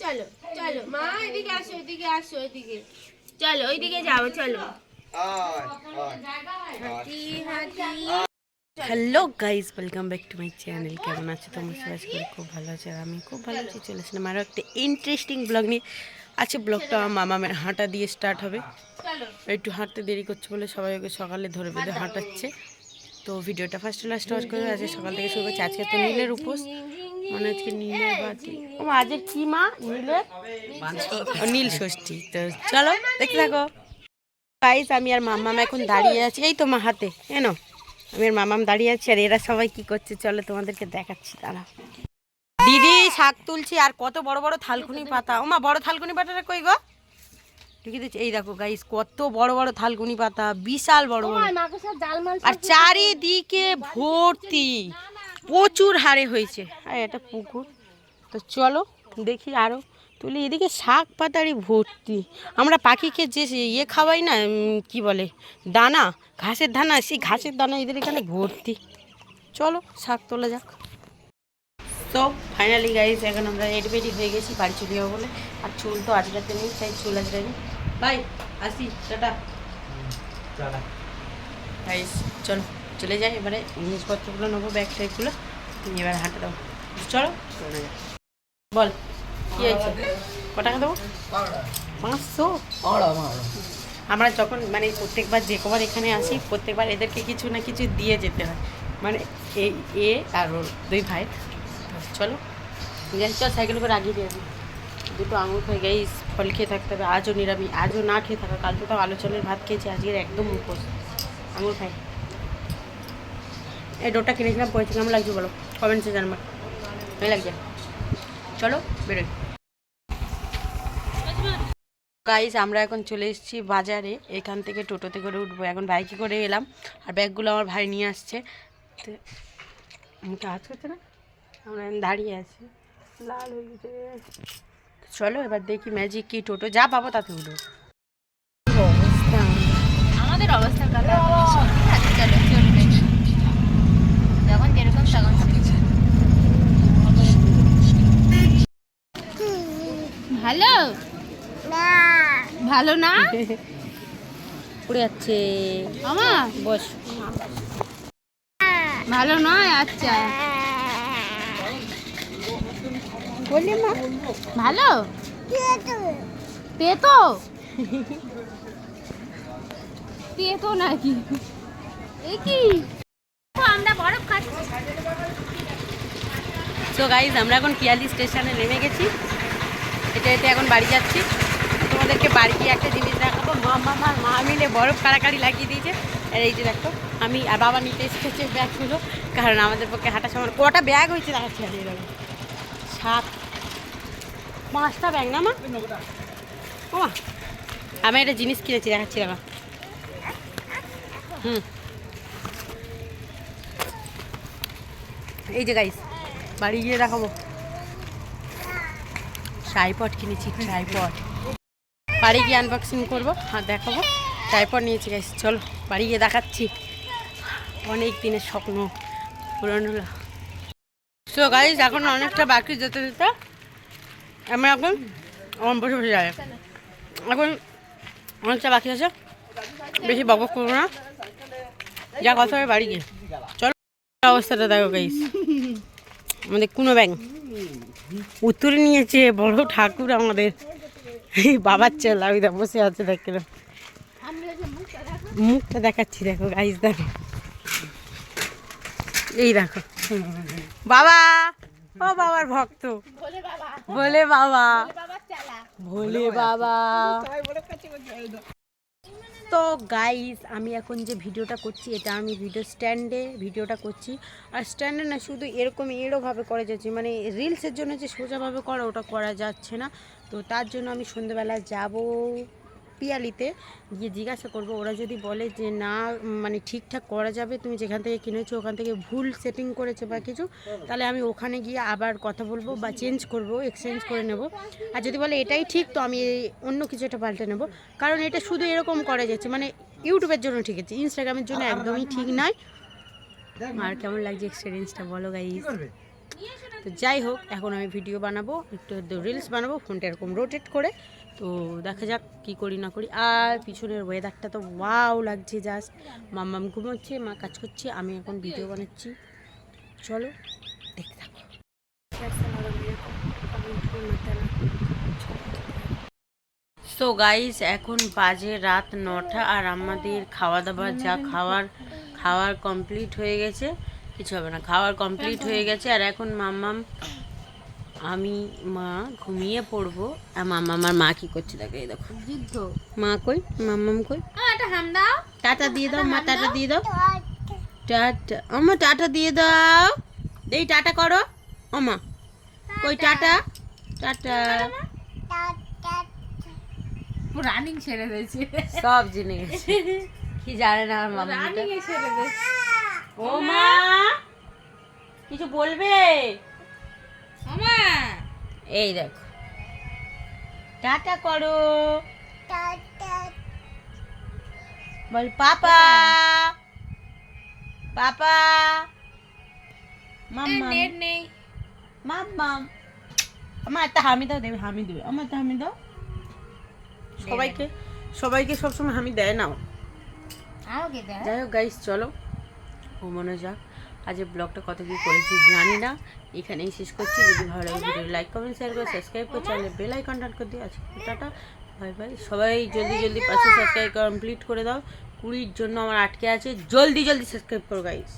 চলো চলো। মা এদিকে আসো এদিকে আসো এদিকে। চলো ওইদিকে যাব চলো। হাতি হাতি hello guys welcome back to my channel. কেমন আছো তোমরা সবাই? করি খুব ভালো আছে আর আমি খুব ভালো আছি। চলে আসলাম আরও একটা ইন্টারেস্টিং ব্লগ নিয়ে। আছে ব্লগটা আমার মামামের হাঁটা দিয়ে স্টার্ট হবে। একটু হাঁটতে দেরি করছে বলে সবাই ওকে সকালে ধরে বেঁধে হাঁটাচ্ছে। তো ভিডিওটা ফার্স্ট লাস্ট ওয়াচ করে। আজকে সকাল থেকে শুরু করছে। আজকে তো নীলের উপোস। মানে আজকে নীলের ও আজকে কি মা? নীলের? নীল ষষ্ঠী। তো চলো দেখতে থাকো। গাইস আমি আর মাম্মাম এখন দাঁড়িয়ে আছি। এই তো মা হাতে এনো। আমি আর মামাম দাঁড়িয়ে আছি আর এরা সবাই কি করছে চলো তোমাদেরকে দেখাচ্ছি তারা দিদি শাক তুলছি আর কত বড় বড় থালকুনি পাতা। ও মা বড় থালকুনি পাতাটা কই গো? ঢুকে দিচ্ছি। এই দেখো গাইস কত বড় বড় থালকুনি পাতা। বিশাল বড় বড়। আর চারিদিকে ভর্তি। প্রচুর হারে হয়েছে। আর এটা পুকুর। তো চলো দেখি আরও তুলি এদিকে শাক পাতারি ভর্তি। আমরা পাখিকে যে ইয়ে খাওয়াই না কি বলে দানা ঘাসের দানা সেই ঘাসের দানা এদের এখানে ভর্তি। চলো শাক তোলা যাক। তো ফাইনালি গাইস এখন আমরা রেডি বেডি হয়ে গেছি বাড়ি চলে যাব বলে। আর চুল তো আজরাতে নেই তাই চুল আজ আজরানি বাই আসি টাটা। চলো। চলে যাই এবারে জিনিসপত্রগুলো নেব ব্যাগ ট্যাগগুলো নিয়ে এবার হাঁটা দেবো চলো চলে যাই। বল কী হয়েছে? ক টাকা দেবো? পাঁচশো? আমরা যখন মানে প্রত্যেকবার যে কবার এখানে আসি প্রত্যেকবার এদেরকে কিছু না কিছু দিয়ে যেতে হয়। মানে এই এ আর ওর দুই ভাই। চলো যাই চল সাইকেল করে আগিয়ে দিয়ে। দুটো আঙুর খাই গাই ফল খেয়ে থাকতে হবে আজও নিরামি আজও না খেয়ে থাকা কাল তো তাও আলো চালের ভাত খেয়েছি আজকের একদম মুখোশ আঙুর খাই এই ডোরটা কিনেছিলাম পড়েছি কেমন লাগছে বলো। কমেন্টসে জানবার ভালো লাগছে। চলো, বেরোই। গাইস আমরা এখন চলে এসেছি বাজারে। এখান থেকে টোটোতে করে উঠবো। এখন বাইকে করে এলাম? আর ব্যাগগুলো আমার ভাই নিয়ে আসছে। তো মুখে হাত করছে না? আমরা দাঁড়িয়ে আছি। লাল হয়ে গেছে। চলো, এবার দেখি ম্যাজিক কি টোটো। যা পাবো তাতে উঠবো অবস্থা আমাদের অবস্থা কথা চলো চলবে যখন যেরকম তখন ভালো ভালো না? উড়ে যাচ্ছে। আমা বস। ভালো নয়? আচ্ছা। বললি মা। ভালো? তেতো তেতো নাকি? এ কি? আমরা বরফ খাচ্ছি। সো গাইজ আমরা এখন পিয়ালি স্টেশনে নেমে গেছি। এটা এটা এখন বাড়ি যাচ্ছি। তোমাদেরকে বাড়ি গিয়ে একটা জিনিস দেখাবো। মা মামা মা মিলে বরফ কাড়াকাড়ি লাগিয়ে দিয়েছে। আর এই যে দেখো, আমি আর বাবা নিতে এসেছে ব্যাগগুলো, কারণ আমাদের পক্ষে হাঁটা সময় কটা ব্যাগ হয়েছে হারিয়ে গেল সাত, পাঁচটা ব্যাগ না, মা? ও আমি একটা জিনিস কিনেছি, দেখাচ্ছি দেখা হুম। এই যে গাইস বাড়ি গিয়ে দেখাবো। ট্রাইপড কিনেছি ট্রাইপড বাড়ি গিয়ে আনবক্সিং করব, আর দেখাবো। ট্রাইপড নিয়েছি গাইস চলো, বাড়ি গিয়ে দেখাচ্ছি। অনেক দিনের স্বপ্ন পূরণ হলো সো গাইস এখন অনেকটা বাকি যেতে যেতে আমরা এখন আমার বসে বসে যাবে এখন অনেকটা বাকি আছে। বেশি বক করব না। যা কথা হবে বাড়ি গিয়ে। চলো, অবস্থাটা দেখো গাইস আমাদের কোনো ব্যাংক উত্তরে নিয়েছে, বড় ঠাকুর আমাদের। এই বাবার চলে আমি দেখ বসে আছে দেখলাম মুখটা দেখাচ্ছি দেখো গাইজ দেখো। এই দেখো। বাবা! ও বাবার ভক্ত। বলে বাবা। ভোলে বাবা। তো গাইস আমি এখন যে ভিডিওটা করছি, এটা আমি ভিডিও স্ট্যান্ডে ভিডিওটা করছি। আর স্ট্যান্ডে না শুধু এরকম এরোভাবে করা যাচ্ছে মানে রিলসের জন্য যে সোজাভাবে করা, ওটা করা যাচ্ছে না। তো তার জন্য আমি সন্ধ্যেবেলা যাব। পিয়ালিতে গিয়ে জিজ্ঞাসা করব। ওরা যদি বলে যে না মানে ঠিকঠাক করা যাবে তুমি যেখান থেকে কিনেছো ওখান থেকে ভুল সেটিং করেছে বা কিছু তাহলে আমি ওখানে গিয়ে আবার কথা বলব বা চেঞ্জ করব এক্সচেঞ্জ করে নেব। আর যদি বলে এটাই ঠিক তো আমি অন্য কিছু একটা পাল্টে নেব। কারণ এটা শুধু এরকম করা যাচ্ছে মানে ইউটিউবের জন্য ঠিক আছে ইনস্টাগ্রামের জন্য একদমই ঠিক নয়। আর কেমন লাগছে এক্সপিরিয়েন্সটা বলো গাইস তো যাই হোক এখন আমি ভিডিও বানাবো একটু রিলস বানাবো ফোনটা এরকম রোটেট করে। তো দেখা যাক কি করি না করি। আর পিছনের ওয়েদারটা তো ওয়াও লাগছে জাস্ট মাম্মাম ঘুমোচ্ছে, মা কাজ করছে, আমি এখন ভিডিও বানাচ্ছি। চলো, দেখতে থাকো। সো গাইস এখন বাজে রাত নটা আর আমাদের খাওয়া দাওয়া যা খাওয়ার খাওয়ার কমপ্লিট হয়ে গেছে। কিছু হবে না, খাওয়ার কমপ্লিট হয়ে গেছে। আর এখন মাম্মাম আমি মা ঘুমিয়ে পড়ব আর মাম্মা আমার মা কি করছে দেখো এই দেখো। যুদ্ধ মা কই? মাম্মাম কই? একটা হাম দাও। টাটা দিয়ে দাও মা টাটা দিয়ে দাও। টাটা আমা টাটা দিয়ে দাও। এই টাটা করো। আমা কই টাটা। টাটা? রানিং ছেড়ে দিয়েছে। সব জেনে গেছে। কি জানে না আমার মাম্মা রানিং ছেড়ে দিয়েছে। ও মা কিছু বলবে? এই দেখো। টাটা করো। বল পাপা। পাপা। মাম্মা নেই মাম্মা আমার একটা হামি দাও দেবে হামি দেবে। আমার একটা হামি দাও। সবাইকে সবাইকে সবসময় হামি দেয় না যাই হোক গাইস চলো। ঘুমানো যাক। আজ ব্লগটা কত কী করেছি জানি না। এখানেই শেষ করছি। যদি ভালো লাগে ভিডিও লাইক কমেন্ট শেয়ার করে সাবস্ক্রাইব করে। চ্যানেলে বেল আইকন টান করে দিও। আজকে টাটা। বাই বাই সবাই জলদি জলদি পাঁচশো সাবস্ক্রাইব কমপ্লিট করে দাও। কুড়ির জন্য আমার আটকে আছে। জলদি জলদি সাবস্ক্রাইব করো গাইস